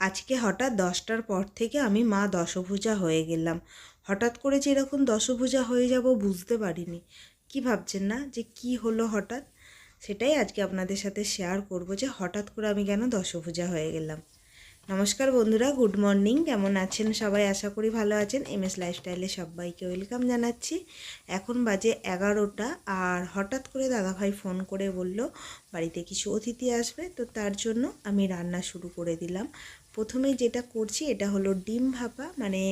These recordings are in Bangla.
আজকে হঠাৎ দশটার পর থেকে আমি মা দশভুজা হয়ে গেলাম। হঠাৎ করে যে এরকম দশভুজা হয়ে যাব বুঝতে পারিনি। কি ভাবছেন না যে কি হলো হঠাৎ? সেটাই আজকে আপনাদের সাথে শেয়ার করব যে হঠাৎ করে আমি কেন দশভুজা হয়ে গেলাম। নমস্কার বন্ধুরা গুড মর্নিং কেমন আছেন সবাই? আশা করি ভালো আছেন। এম এস লাইফস্টাইলে সবাইকে ওয়েলকাম জানাচ্ছি। এখন বাজে এগারোটা আর হঠাৎ করে দাদাভাই ফোন করে বলল, বাড়িতে কিছু অতিথি আসবে? তো তার জন্য আমি রান্না শুরু করে দিলাম। প্রথমে যেটা করছি, এটা হলো ডিম ভাপা মানে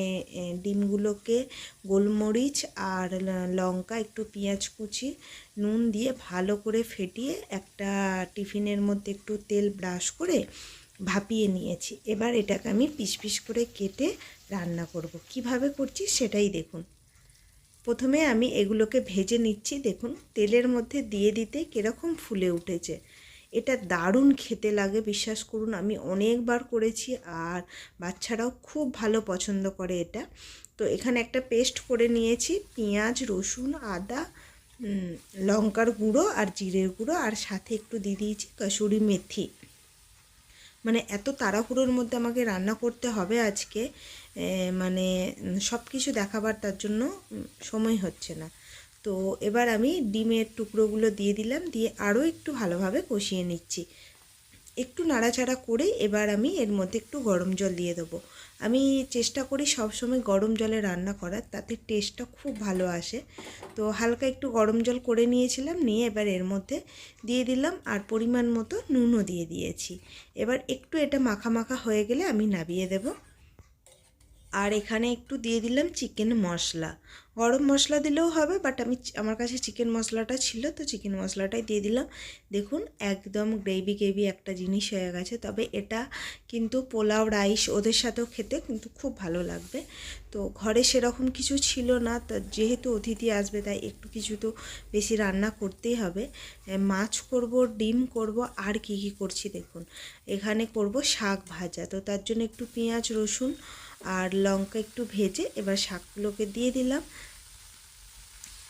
ডিমগুলোকে গোলমরিচ আর লঙ্কা, একটু পেঁয়াজ কুচি, নুন দিয়ে ভালো করে ফেটিয়ে একটা টিফিনের মধ্যে একটু তেল ব্রাশ করে ভাপিয়ে নিয়েছি। এবার এটাকে আমি পিস পিস করে কেটে রান্না করব। কীভাবে করছি সেটাই দেখুন। প্রথমে আমি এগুলোকে ভেজে নিচ্ছি, দেখুন, তেলের মধ্যে দিয়ে দিতে কীরকম ফুলে উঠেছে। এটা দারুণ খেতে লাগে, বিশ্বাস করুন, আমি অনেকবার করেছি আর বাচ্চারাও খুব ভালো পছন্দ করে এটা। তো এখানে একটা পেস্ট করে নিয়েছি, পেঁয়াজ, রসুন, আদা লঙ্কার গুঁড়ো আর জিরের গুঁড়ো আর সাথে একটু দিয়ে দিয়েছি কসুরি মেথি। মানে এত তাড়াহুড়োর মধ্যে আমাকে রান্না করতে হবে আজকে মানে সব কিছু দেখাবার তার জন্য সময় হচ্ছে না। তো এবার আমি ডিমের টুকরোগুলো দিয়ে দিলাম, দিয়ে আরও একটু ভালোভাবে কষিয়ে নিচ্ছি। একটু নাড়াচাড়া করে এবার আমি এর মধ্যে একটু গরম জল দিয়ে দেবো। আমি চেষ্টা করি সবসময় গরম জলে রান্না করার, তাতে টেস্টটা খুব ভালো আসে। তো হালকা একটু গরম জল করে নিয়েছিলাম, নিয়ে এবার এর মধ্যে দিয়ে দিলাম আর পরিমাণ মতো নুনও দিয়ে দিয়েছি। এবার একটু এটা মাখা মাখা হয়ে গেলে আমি নাবিয়ে দেবো। আর এখানে একটু দিয়ে দিলাম চিকেন মশলা। গরম মশলা দিলেও হবে বাট আমি আমার কাছে চিকেন মশলাটা ছিল, তো চিকেন মশলাটাই দিয়ে দিলাম। দেখুন, একদম গ্রেভি গ্রেভি একটা জিনিস হয়ে গেছে, তবে এটা কিন্তু পোলাও রাইস ওদের সাথেও খেতে কিন্তু খুব ভালো লাগবে। তো ঘরে সেরকম কিছু ছিল না। যেহেতু অতিথি আসবে, তাই একটু কিছু তো বেশি রান্না করতেই হবে। মাছ করব, ডিম করব, আর কি কি করছি দেখুন। এখানে করব শাক ভাজা। তো তার জন্য একটু পেঁয়াজ, রসুন আর লঙ্কা একটু ভেজে এবার শাকগুলোকে দিয়ে দিলাম।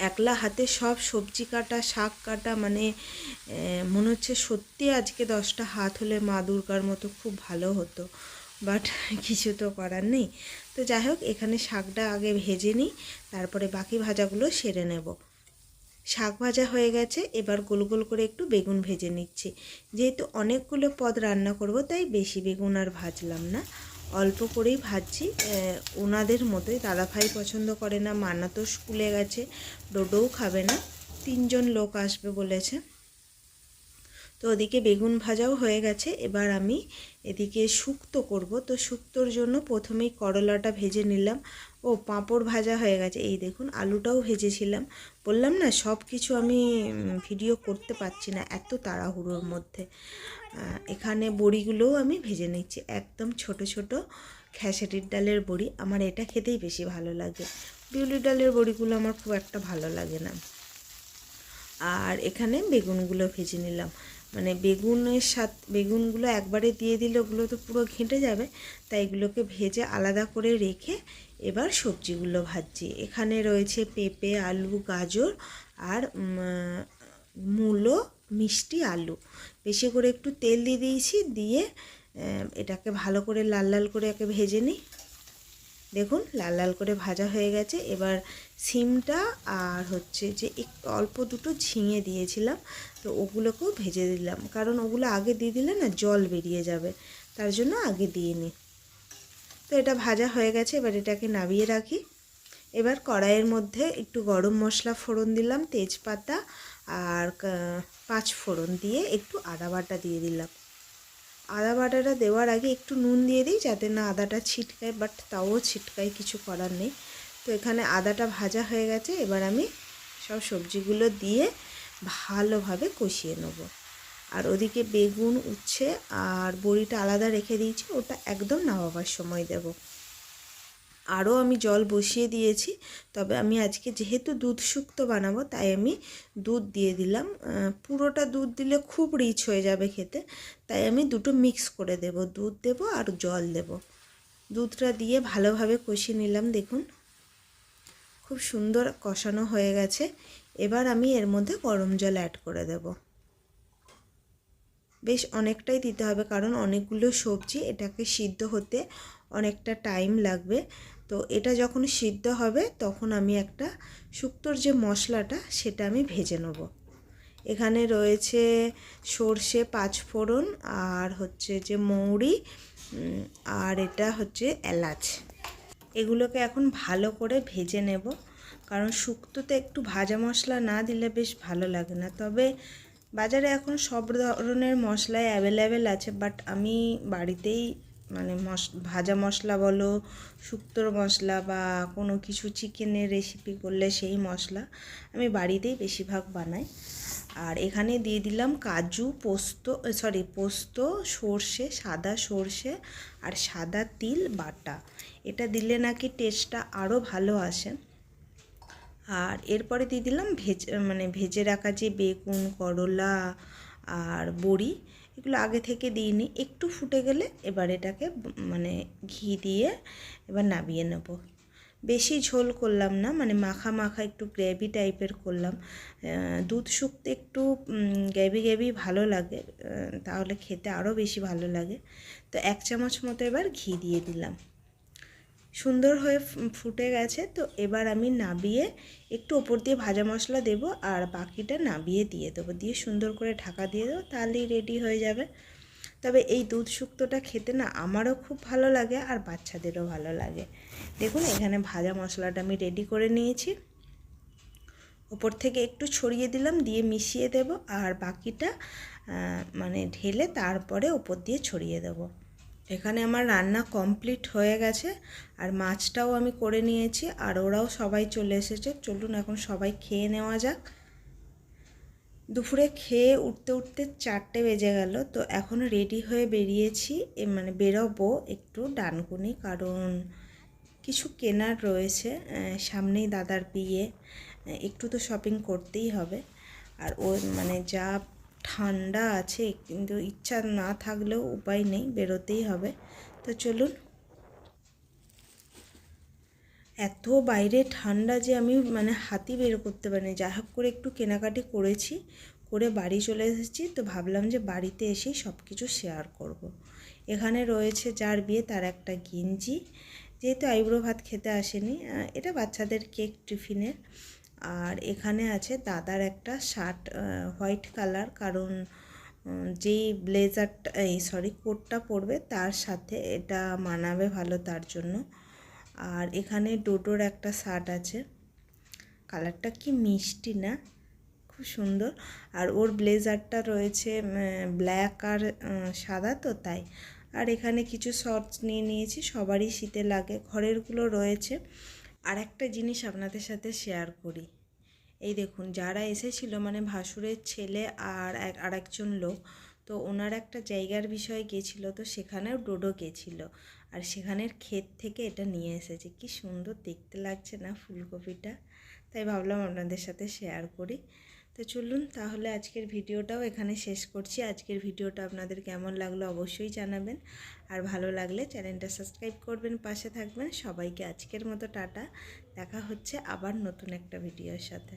একলা হাতে সব সবজি কাটা, শাক কাটা মানে মনে হচ্ছে সত্যি আজকে দশটা হাত হলে মা দুর্গার মতো খুব ভালো হতো। বাট কিছু তো করার নেই। তো যাই হোক, এখানে শাকটা আগে ভেজে নিই, তারপরে বাকি ভাজাগুলো সেরে নেব। শাক ভাজা হয়ে গেছে, এবার গোল গোল করে একটু বেগুন ভেজে নিচ্ছি। যেহেতু অনেকগুলো পদ রান্না করব, তাই বেশি বেগুন আর ভাজলাম না। অল্প করেই ভাজছি। ওনাদের মতোই দাদাভাই পছন্দ করে না মানা তো স্কুলে গেছে, ডোডোও খাবে না। তিনজন লোক আসবে বলেছে। তো ওদিকে বেগুন ভাজাও হয়ে গেছে। এবার আমি এদিকে শুক্তো করব। তো শুক্তোর জন্য প্রথমেই করলাটা ভেজে নিলাম। ও, পাঁপড় ভাজা হয়ে গেছে। এই দেখুন, আলুটাও ভেজেছিলাম। বললাম না সব কিছু আমি ভিডিও করতে পারছি না এত তাড়াহুড়োর মধ্যে। এখানে বড়িগুলোও আমি ভেজে নিচ্ছি। একদম ছোট ছোট খেসারির ডালের বড়ি। আমার এটা খেতেই বেশি ভালো লাগে। বিউলি ডালের বড়িগুলো আমার খুব একটা ভালো লাগে না। আর এখানে বেগুনগুলো ভেজে নিলাম। মানে বেগুনের সাথে, বেগুনগুলো একবারে দিয়ে দিলে ওগুলো তো পুরো ঘেঁটে যাবে, তাই এগুলোকে ভেজে আলাদা করে রেখে এবার সবজিগুলো ভাজছি। এখানে রয়েছে পেঁপে, আলু, গাজর আর মূলো, মিষ্টি, আলু। বেশি করে একটু তেল দিয়ে দিয়েছি, দিয়ে এটাকে ভালো করে লাল লাল করে একে ভেজে নিই। দেখুন, লাল লাল করে ভাজা হয়ে গেছে। এবার সিমটা আর হচ্ছে যে একটু অল্প দুটো ঝিঙে দিয়েছিলাম, তো ওগুলোকেও ভেজে দিলাম। কারণ ওগুলো আগে দিয়ে দিলে না জল বেরিয়ে যাবে, তার জন্য আগে দিয়ে নিই তো এটা ভাজা হয়ে গেছে, এবার এটাকে নামিয়ে রাখি। এবার কড়াইয়ের মধ্যে একটু গরম মশলা ফোড়ন দিলাম, তেজপাতা আর পাঁচ ফোড়ন দিয়ে একটু আদা বাটা দিয়ে দিলাম। আদা বাটাটা দেওয়ার আগে একটু নুন দিয়ে দিই যাতে না আদাটা ছিটকায় বাট তাও ছিটকায় কিছু করার নেই। তো এখানে আদাটা ভাজা হয়ে গেছে, এবার আমি সব সবজিগুলো দিয়ে ভালোভাবে কষিয়ে নেব। আর ওদিকে বেগুন, উচ্ছে আর বড়িটা আলাদা রেখে দিয়েছি, ওটা একদম নামাবার সময় দেব। আরও আমি জল বসিয়ে দিয়েছি। তবে আমি আজকে যেহেতু দুধ শুক্তো বানাবো, তাই আমি দুধ দিয়ে দিলাম। পুরোটা দুধ দিলে খুব রিচ হয়ে যাবে খেতে। তাই আমি দুটো মিক্স করে দেব। দুধ দেব আর জল দেব। দুধটা দিয়ে ভালোভাবে কষিয়ে নিলাম, দেখুন। খুব সুন্দর কষানো হয়ে গেছে। এবার আমি এর মধ্যে গরম জল অ্যাড করে দেব। বেশ অনেকটাই দিতে হবে, কারণ অনেকগুলো সবজি এটাকে সিদ্ধ হতে অনেকটা টাইম লাগবে। তো এটা যখন সিদ্ধ হবে, তখন আমি একটা শুক্তোর যে মশলাটা, সেটা আমি ভেজে নেব। এখানে রয়েছে সর্ষে পাঁচফোড়ন আর হচ্ছে যে মৌরি আর এটা হচ্ছে এলাচ। এগুলোকে এখন ভালো করে ভেজে নেব, কারণ শুক্তোতে একটু ভাজা মশলা না দিলে বেশ ভালো লাগে না। তবে বাজারে এখন সব ধরনের মশলাই অ্যাভেলেবেল আছে, বাট আমি বাড়িতেই মানে মশ, ভাজা মশলা বলো, শুক্তোর মশলা বা কোনো কিছু চিকেনের রেসিপি করলে সেই মশলা আমি বাড়িতেই বেশিরভাগ বানাই। আর এখানে দিয়ে দিলাম কাজু, পোস্ত সরি পোস্ত, সর্ষে, সাদা সর্ষে আর সাদা তিল বাটা। এটা দিলে নাকি টেস্টটা আরও ভালো আসে। আর এরপরে দিয়ে দিলাম ভেজ মানে ভেজে রাখা যে বেগুন, করলা আর বড়ি এগুলো আগে থেকে দিইনি। একটু ফুটে গেলে এবার এটাকে মানে ঘি দিয়ে এবার নামিয়ে নেব। বেশি ঝোল করলাম না মানে মাখা মাখা একটু গ্রেভি টাইপের করলাম। দুধ শুকতে একটু গ্রেভি গ্রেভি ভালো লাগে তাহলে খেতে আরও বেশি ভালো লাগে। তো এক চামচ মতো এবার ঘি দিয়ে দিলাম। সুন্দর হয়ে ফুটে গেছে, তো এবার আমি নাবিয়ে একটু ওপর দিয়ে ভাজা মশলা দেব আর বাকিটা নাবিয়ে দিয়ে দেবো। দিয়ে সুন্দর করে ঢাকা দিয়ে দেবো, তাহলেই রেডি হয়ে যাবে। তবে এই দুধ শুক্তোটা খেতে না আমারও খুব ভালো লাগে আর বাচ্চাদেরও ভালো লাগে। দেখুন, এখানে ভাজা মশলাটা আমি রেডি করে নিয়েছি। ওপর থেকে একটু ছড়িয়ে দিলাম, দিয়ে মিশিয়ে দেব আর বাকিটা মানে ঢেলে তারপরে ওপর দিয়ে ছড়িয়ে দেব। এখানে আমার রান্না কমপ্লিট হয়ে গেছে আর মাছটাও আমি করে নিয়েছি আর ওরাও সবাই চলে এসেছে। চলুন এখন সবাই খেয়ে নেওয়া যাক। দুপুরে খেয়ে উঠতে উঠতে চারটে বেজে গেল, তো এখন রেডি হয়ে বেরিয়েছি। এ মানে বেরোবো একটু ডানকুনি, কারণ কিছু কেনার রয়েছে সামনেই দাদার বিয়ে একটু তো শপিং করতেই হবে। আর ও মানে যা ঠান্ডা আছে, কিন্তু ইচ্ছা না থাকলেও উপায় নেই, বেরোতেই হবে। তো চলুন। এত বাইরে ঠান্ডা যে আমি মানে হাতি বের করতে পারিনি। যা হোক করে একটু কেনাকাটি করেছি, করে বাড়ি চলে এসেছি। তো ভাবলাম যে বাড়িতে এসেই সব কিছু শেয়ার করব। এখানে রয়েছে যার বিয়ে, তার একটা গেঞ্জি। যেহেতু আইব্রো ভাত খেতে আসেনি এটা বাচ্চাদের কেক টিফিনের। আর এখানে আছে দাদার একটা শার্ট হোয়াইট কালার, কারণ যেই ব্লেজারটা, এই সরি, কোটটা পরবে তার সাথে এটা মানাবে ভালো তার জন্য। আর এখানে ডোডোর একটা শার্ট আছে, কালারটা কি মিষ্টি না, খুব সুন্দর। আর ওর ব্লেজারটা রয়েছে ব্ল্যাক আর সাদা তো তাই। আর এখানে কিছু শর্টস নিয়ে নিয়েছি, সবারই শীতে লাগে, ঘরেরগুলো রয়েছে। আর একটা জিনিস আপনাদের সাথে শেয়ার করি। এই দেখুন, যারা এসেছিল মানে ভাসুরের ছেলে আর এক, আরেকজন লোক, তো ওনার একটা জায়গার বিষয়ে গেছিল, তো সেখানেও ডোডো গেছিল। আর সেখানের ক্ষেত থেকে এটা নিয়ে এসেছে। কি সুন্দর দেখতে লাগছে না ফুলকপিটা? তাই ভাবলাম আপনাদের সাথে শেয়ার করি। তো চলুন তাহলে আজকের ভিডিওটাও এখানে শেষ করছি। আজকের ভিডিওটা আপনাদের কেমন লাগল অবশ্যই জানাবেন। আর ভালো লাগলে চ্যানেলটা সাবস্ক্রাইব করবেন, পাশে থাকবেন। সবাইকে আজকের মতো টাটা। দেখা হচ্ছে আবার নতুন একটা ভিডিওর সাথে।